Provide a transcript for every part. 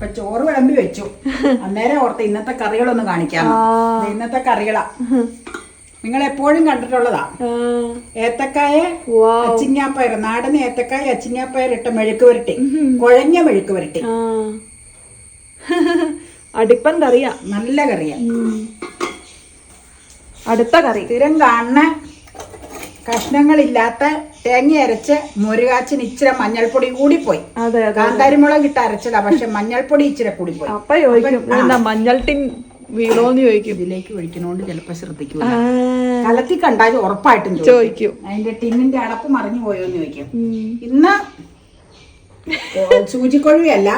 ഇപ്പൊ ചോറ് വിളമ്പി വെച്ചു. അന്നേരം ഓർത്ത് ഇന്നത്തെ കറികളൊന്ന് കാണിക്കാം. ഇന്നത്തെ കറികളാ. നിങ്ങൾ എപ്പോഴും കണ്ടിട്ടുള്ളതാ. ഏത്തക്കായ അച്ചിങ്ങാപ്പയർ നാടൻ ഏത്തക്കായ അച്ചിങ്ങാപ്പയർ ഇട്ട മെഴുക്ക് പുരട്ടി കുഴഞ്ഞ മെഴുക്ക് പുരട്ടി. അടുപ്പം കറിയാ. നല്ല കറിയാ. അടുത്ത കറി. സ്ഥിരം കാണുന്ന കഷ്ണങ്ങളില്ലാത്ത തേങ്ങ അരച്ച് മുരുകാച്ചിന് ഇച്ചിരി മഞ്ഞൾപ്പൊടി കൂടി പോയി. അതെ കാന്താരിമുളക് ഇട്ട് അരച്ചതാ പക്ഷെ മഞ്ഞൾപ്പൊടി ഇച്ചിരി കൂടി പോയി. അപ്പൊ ചോദിക്കും എന്താ മഞ്ഞൾ ടിൻ വീണോന്ന് ചോദിക്കും. ഇതിലേക്ക് ഒഴിക്കണോണ്ട് ചിലപ്പോ ശ്രദ്ധിക്കൂല. ആ, കലത്തി കണ്ടാൽ ഉറപ്പായിട്ടും ചോദിക്കും. അതിന്റെ ടിന്നിന്റെ അടപ്പ് മറിഞ്ഞു പോയോന്ന് ചോദിക്കും. ഇന്ന് സൂചിക്കൊഴുവല്ല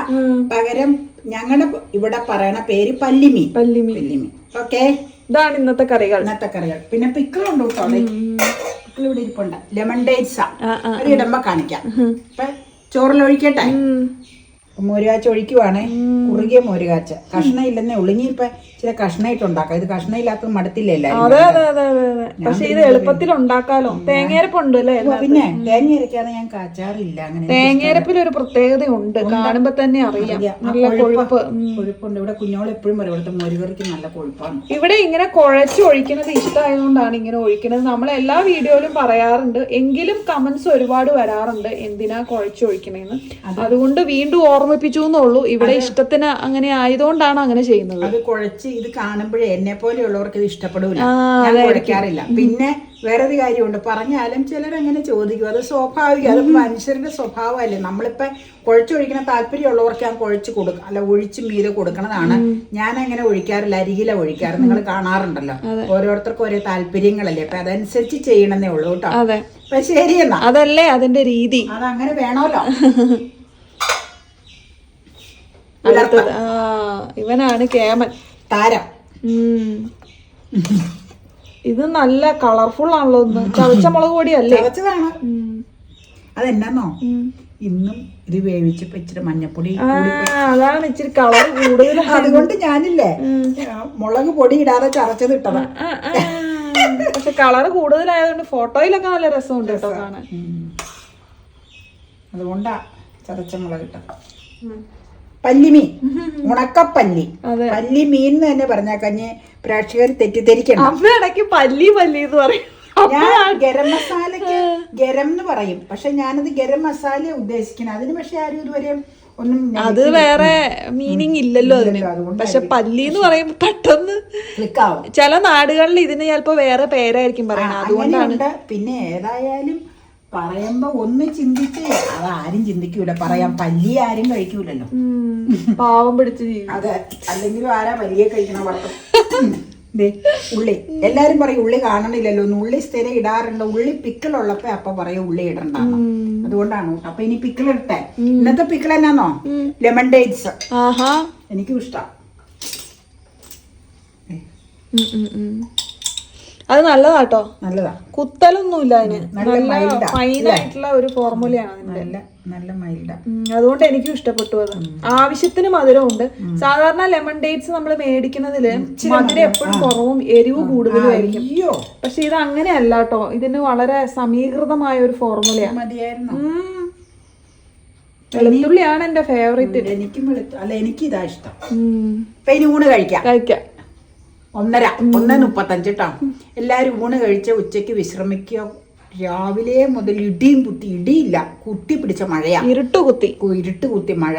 പകരം ഞങ്ങളുടെ ഇവിടെ പറയണ പേര് പല്ലിമീൻ പല്ലിമീൻ പല്ലിമീൻ ഓക്കെ. ഇതാണ് ഇന്നത്തെ കറികൾ. ഇന്നത്തെ കറികൾ. പിന്നെ പിക്കിളുണ്ട് കേട്ടോ ഇവിടെ ഇരിപ്പുണ്ട്. ലെമൺ ഡേറ്റ്സാ ഇടമ്പ കാണിക്കാം. അപ്പൊ ഉം. മോരുകാച്ച ഒഴിക്കുവാണേ. കുറുകിയ മോരുകാച്ച. കഷ്ണം ഇല്ലെന്നേ ഉള്ളു. ഇനി ഇപ്പൊ ചില കഷ്ണമായിട്ട് ഉണ്ടാക്കാം ഇത് കഷ്ണം ഇല്ലാത്ത മടത്തില്ലേ എല്ലാവരും അതെ അതെ അതെ അതെ പക്ഷെ ഇത് എളുപ്പത്തിൽ ഉണ്ടാക്കാലോ തേങ്ങയരപ്പുണ്ട് അല്ലേ പിന്നെ തേങ്ങ അരയ്ക്കാതെ ഞാൻ കാച്ചാറില്ല. അങ്ങനെ തേങ്ങയരപ്പിൽ ഒരു പ്രത്യേകത ഉണ്ട്. കാണുമ്പോ തന്നെ അറിയാം. നല്ല കൊഴുപ്പ്. കൊഴുപ്പുണ്ട്. ഇവിടെ കുഞ്ഞോൾ എപ്പോഴും പറയും ഇവിടുത്തെ മോരുകറിക്ക് നല്ല കൊഴുപ്പാണ്. ഇവിടെ ഇങ്ങനെ കുഴച്ച് ഒഴിക്കുന്നത് ഇഷ്ടമായതുകൊണ്ടാണ് ഇങ്ങനെ ഒഴിക്കുന്നത്. നമ്മൾ എല്ലാ വീഡിയോയിലും പറയാറുണ്ട്. എങ്കിലും കമന്റ്സ് ഒരുപാട് വരാറുണ്ട്. എന്തിനാ കുഴച്ച് ഒഴിക്കണേന്ന്. അതുകൊണ്ട് വീണ്ടും ഓർമ്മിപ്പിച്ചു എന്നുള്ളൂ. ഇവിടെ ഇഷ്ടത്തിന് അങ്ങനെ ആയതുകൊണ്ടാണ് അങ്ങനെ ചെയ്യുന്നത്. അത് കുഴച്ച് ഇത് കാണുമ്പോഴേ എന്നെ പോലെയുള്ളവർക്ക് ഇത് ഇഷ്ടപ്പെടില്ല ഞാൻ കുഴക്കാറില്ല പിന്നെ വേറൊരു കാര്യമുണ്ട്. പറഞ്ഞാലും ചിലർ അങ്ങനെ ചോദിക്കും. അത് സ്വാഭാവികം. അത് മനുഷ്യരുടെ സ്വഭാവമല്ലേ. നമ്മളിപ്പോ കുഴച്ചൊഴിക്കണ താല്പര്യമുള്ളവർക്ക് ഞാൻ കുഴച്ച് കൊടുക്കും അല്ല ഒഴിച്ച് മീതെ കൊടുക്കണതാണ്. ഞാൻ അങ്ങനെ ഒഴിക്കാറില്ല. അരികില ഒഴിക്കാറ്. നിങ്ങൾ കാണാറുണ്ടല്ലോ. ഓരോരുത്തർക്കും ഓരോ താല്പര്യങ്ങളല്ലേ. അപ്പൊ അതനുസരിച്ച് ചെയ്യണമെന്നേ ഉള്ളൂ കേട്ടോ. ശരി എന്നാ അതല്ലേ അതിന്റെ രീതി. അത് അങ്ങനെ വേണമല്ലോ. ആ ഇവനാണ് കേമൻ. താരം. ഇത് നല്ല കളർഫുൾ ആണല്ലോ ഒന്ന്. ചവച്ച മുളക് പൊടിയല്ലേ? ചതച്ചതാണ് ഉം. അതെന്നാന്നോ. ഇന്നും ഇത് വേവിച്ചപ്പോ ഇച്ചിരി മഞ്ഞപ്പൊടി അതാണ് ഇച്ചിരി കളർ കൂടുതൽ അതുകൊണ്ട് ഞാനില്ലേ മുളക് പൊടി ഇടാതെ ചതച്ചത് ഇട്ടത്. പക്ഷെ കളർ കൂടുതലായതുകൊണ്ട് ഫോട്ടോയിലൊക്കെ നല്ല രസമുണ്ട് കേട്ടോ കാണാൻ. അതുകൊണ്ടാ ചതച്ച മുളക് ഇട്ടത്. പല്ലിമീൻ. ഉണക്കപ്പല്ലി. പല്ലി മീൻ എന്ന് തന്നെ പറഞ്ഞാൽ കഞ്ഞ് പ്രേക്ഷകർ തെറ്റിദ്ധരിക്കണം അമ്മ ഇടയ്ക്ക് പല്ലി പല്ലി എന്ന് പറയും. ഞാൻ ഗരം മസാലക്ക് ഗരം എന്ന് പറയും. പക്ഷെ ഞാനത് ഗരം മസാല ഉദ്ദേശിക്കണം അതിന് പക്ഷെ ആരും ഇതുവരെയും ഒന്നും അത് വേറെ മീനിങ് ഇല്ലല്ലോ അതിന്. പക്ഷെ പല്ലി എന്ന് പറയുമ്പോ പെട്ടെന്ന്. ചില നാടുകളിൽ ഇതിന് ചിലപ്പോ വേറെ പേരായിരിക്കും പറയുന്നത്. അതുകൊണ്ടാണ് പിന്നെ ഏതായാലും പറയുമ്പോ ഒന്ന് ചിന്തിച്ച് അത് ആരും ചിന്തിക്കൂല. പറയാൻ പല്ലി ആരും കഴിക്കൂലല്ലോ. പാവം പിടിച്ച് അതെ അല്ലെങ്കിലും ആരാ പല്ലിയെ കഴിക്കണ ദേ, ഉള്ളി. എല്ലാരും പറയും ഉള്ളി കാണണില്ലല്ലോ. ഒന്ന് ഉള്ളി സ്ഥിരം ഇടാറുണ്ട്. ഉള്ളി പിക്കിൾ ഉള്ളപ്പോ അപ്പൊ പറയും ഉള്ളി ഇടണ്ട അതുകൊണ്ടാണ് കേട്ടോ. അപ്പൊ ഇനി പിക്കിൾ ഇട്ടെ ഇന്നത്തെ പിക്കിൾ എന്നാന്നോ? ലെമൺ ഡേറ്റ്സ് എനിക്കും ഇഷ്ടം. അത് നല്ലതാട്ടോ. നല്ലതാ. കുത്തലൊന്നുമില്ല അതിന്. നല്ല ആയിട്ടുള്ള ഒരു ഫോർമുലയാണ് അതിന്റെ നല്ല നല്ല മൈൽഡാ. അതുകൊണ്ട് എനിക്കും ഇഷ്ടപ്പെട്ടു അത്. ആവശ്യത്തിന് മധുരമുണ്ട്. സാധാരണ ലെമൺ ഡേറ്റ്സ് നമ്മൾ മേടിക്കുന്നതിൽ മധുരം. എപ്പോഴും കുറവും എരിവ് കൂടുതലും ആയിരിക്കും. പക്ഷെ ഇത് അങ്ങനെയല്ല കേട്ടോ ഇതിന് വളരെ സമീകൃതമായ ഒരു ഫോർമുലയാണ്. വെളുത്തുള്ളിയാണ് എന്റെ ഫേവറേറ്റ് എനിക്കും അല്ല എനിക്ക് ഇതാ ഇഷ്ടം ഊണ് കഴിക്കാം. കഴിക്കാം. ഒന്നര ഒന്ന് മുപ്പത്തഞ്ച് കേട്ടോ എല്ലാവരും ഊണ് കഴിച്ച് ഉച്ചയ്ക്ക് വിശ്രമിക്കുക. രാവിലെ മുതൽ ഇടിയും കുത്തി ഇടിയില്ല. കുത്തി പിടിച്ച മഴയാ. ഇരുട്ട് കുത്തി. ഇരുട്ട് കുത്തി മഴ.